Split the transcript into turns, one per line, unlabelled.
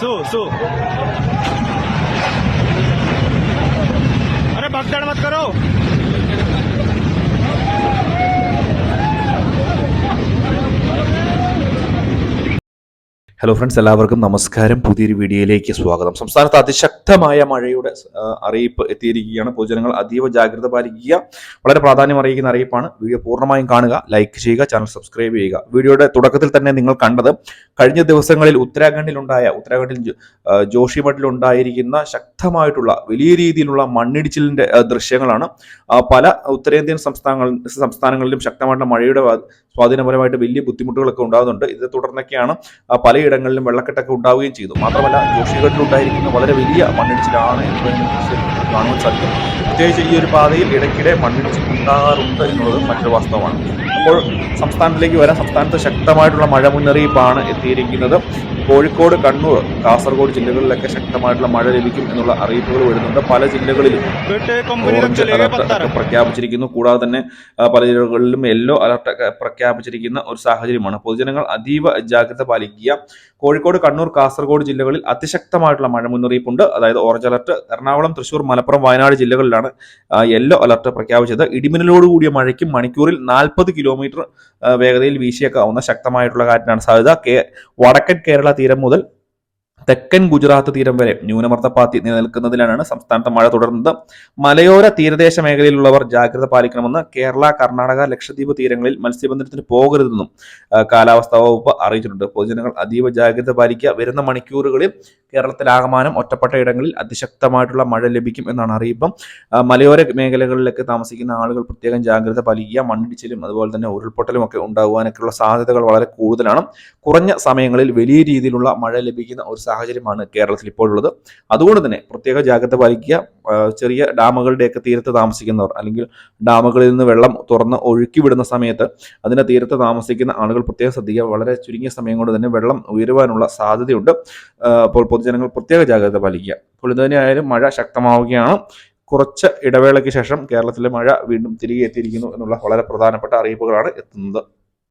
そうそ。
hello friends എല്ലാവർക്കും നമസ്കാരം. പുതിയൊരു വീഡിയോയിലേക്ക് സ്വാഗതം. സംസ്ഥാനത്ത് അതിശക്തമായ മഴയുടെ അറിയിപ്പ് എത്തിയിരിക്കുകയാണ്. പൊതുജനങ്ങൾ അതീവ ജാഗ്രത പാലിക്കുക. വളരെ പ്രാധാന്യം അറിയിക്കുന്ന അറിയിപ്പാണ്. വീഡിയോ പൂർണമായും കാണുക ലൈക്ക് ചെയ്യുക ചാനൽ സബ്സ്ക്രൈബ് ചെയ്യുക. വീഡിയോയുടെ തുടക്കത്തിൽ തന്നെ നിങ്ങൾ കണ്ടത് കഴിഞ്ഞ ദിവസങ്ങളിൽ ഉത്തരാഖണ്ഡിലുണ്ടായ ഉത്തരാഖണ്ഡിൽ ജോഷിമഠിലുണ്ടായിരിക്കുന്ന ശക്തമായിട്ടുള്ള വലിയ രീതിയിലുള്ള മണ്ണിടിച്ചിലിന്റെ ദൃശ്യങ്ങളാണ്. പല ഉത്തരേന്ത്യൻ സംസ്ഥാനങ്ങൾ സംസ്ഥാനങ്ങളിലും ശക്തമായിട്ടുള്ള മഴയുടെ സ്വാധീനപരമായിട്ട് വലിയ ബുദ്ധിമുട്ടുകളൊക്കെ ഉണ്ടാകുന്നുണ്ട്. ഇത് തുടർന്നൊക്കെയാണ് ആ, പലയിടങ്ങളിലും വെള്ളക്കെട്ടൊക്കെ ഉണ്ടാവുകയും ചെയ്തു. മാത്രമല്ല ജോഷിഘട്ടിൽ ഉണ്ടായിരിക്കുന്ന വളരെ വലിയ മണ്ണിടിച്ചിലാണ് കാണുവാൻ സാധിക്കും. പ്രത്യേകിച്ച് ഈ ഒരു പാതയിൽ ഇടയ്ക്കിടെ മണ്ണിടിച്ചിൽ ഉണ്ടാകാറുണ്ട് എന്നുള്ളത് മറ്റൊരു വാസ്തവമാണ്. അപ്പോൾ സംസ്ഥാനത്തിലേക്ക് വരാൻ സംസ്ഥാനത്ത് ശക്തമായിട്ടുള്ള മഴ മുന്നറിയിപ്പാണ് എത്തിയിരിക്കുന്നത്. കോഴിക്കോട് കണ്ണൂർ കാസർഗോഡ് ജില്ലകളിലൊക്കെ ശക്തമായിട്ടുള്ള മഴ ലഭിക്കും എന്നുള്ള അറിയിപ്പുകൾ വരുന്നുണ്ട്. പല ജില്ലകളിലും ഓറഞ്ച് അലർട്ട് പ്രഖ്യാപിച്ചിരിക്കുന്നു. കൂടാതെ തന്നെ പല ജില്ലകളിലും യെല്ലോ അലർട്ട് പ്രഖ്യാപിച്ചിരിക്കുന്ന ഒരു സാഹചര്യമാണ്. പൊതുജനങ്ങൾ അതീവ ജാഗ്രത പാലിക്കുക. കോഴിക്കോട് കണ്ണൂർ കാസർഗോഡ് ജില്ലകളിൽ അതിശക്തമായിട്ടുള്ള മഴ മുന്നറിയിപ്പുണ്ട്. അതായത് ഓറഞ്ച് അലർട്ട് എറണാകുളം തൃശൂർ മലപ്പുറം വയനാട് ജില്ലകളിലാണ് യെല്ലോ അലർട്ട് പ്രഖ്യാപിച്ചത്. ഇടിമിന്നലോടുകൂടിയ മഴയ്ക്ക് മണിക്കൂറിൽ നാൽപ്പത് കിലോമീറ്റർ വേഗതയിൽ വീശിയേക്കാവുന്ന ശക്തമായിട്ടുള്ള കാറ്റിനാണ് സാധ്യത. വടക്കൻ കേരള തീരം മുതൽ തെക്കൻ ഗുജറാത്ത് തീരം വരെ ന്യൂനമർദ്ദപ്പാത്തി നിലനിൽക്കുന്നതിലാണ് സംസ്ഥാനത്ത് മഴ തുടരുന്നത് മലയോര തീരദേശ മേഖലയിലുള്ളവർ ജാഗ്രത പാലിക്കണമെന്ന് കേരള കർണാടക ലക്ഷദ്വീപ് തീരങ്ങളിൽ മത്സ്യബന്ധനത്തിന് പോകരുതെന്നും കാലാവസ്ഥാ വകുപ്പ് അറിയിച്ചിട്ടുണ്ട്. പൊതുജനങ്ങൾ അതീവ ജാഗ്രത പാലിക്കുക. വരുന്ന മണിക്കൂറുകളിൽ കേരളത്തിലാകമാനം ഒറ്റപ്പെട്ട ഇടങ്ങളിൽ അതിശക്തമായിട്ടുള്ള മഴ ലഭിക്കും എന്നാണ് അറിയിപ്പം. മലയോര മേഖലകളിലൊക്കെ താമസിക്കുന്ന ആളുകൾ പ്രത്യേകം ജാഗ്രത പാലിക്കുക. മണ്ണിടിച്ചിലും അതുപോലെ തന്നെ ഉരുൾപൊട്ടലും ഒക്കെ ഉണ്ടാകുവാനൊക്കെയുള്ള സാധ്യതകൾ വളരെ കൂടുതലാണ്. കുറഞ്ഞ സമയങ്ങളിൽ വലിയ രീതിയിലുള്ള മഴ ലഭിക്കുന്ന ഒരു സാഹചര്യമാണ് കേരളത്തിൽ ഇപ്പോഴുള്ളത് അതുകൊണ്ട് തന്നെ പ്രത്യേക ജാഗ്രത പാലിക്കുക. ചെറിയ ഡാമുകളുടെയൊക്കെ തീരത്ത് താമസിക്കുന്നവർ അല്ലെങ്കിൽ ഡാമുകളിൽ നിന്ന് വെള്ളം തുറന്ന് ഒഴുക്കി വിടുന്ന സമയത്ത് അതിന്റെ തീരത്ത് താമസിക്കുന്ന ആളുകൾ പ്രത്യേകം ശ്രദ്ധിക്കുക. വളരെ ചുരുങ്ങിയ സമയം കൊണ്ട് തന്നെ വെള്ളം ഉയരുവാനുള്ള സാധ്യതയുണ്ട്. അപ്പോൾ പൊതുജനങ്ങൾ പ്രത്യേക ജാഗ്രത പാലിക്കുക. അപ്പോൾ ഇത് മഴ ശക്തമാവുകയാണ്. കുറച്ച് ഇടവേളയ്ക്ക് ശേഷം കേരളത്തിലെ മഴ വീണ്ടും തിരികെ എത്തിയിരിക്കുന്നു എന്നുള്ള വളരെ പ്രധാനപ്പെട്ട അറിയിപ്പുകളാണ് എത്തുന്നത്.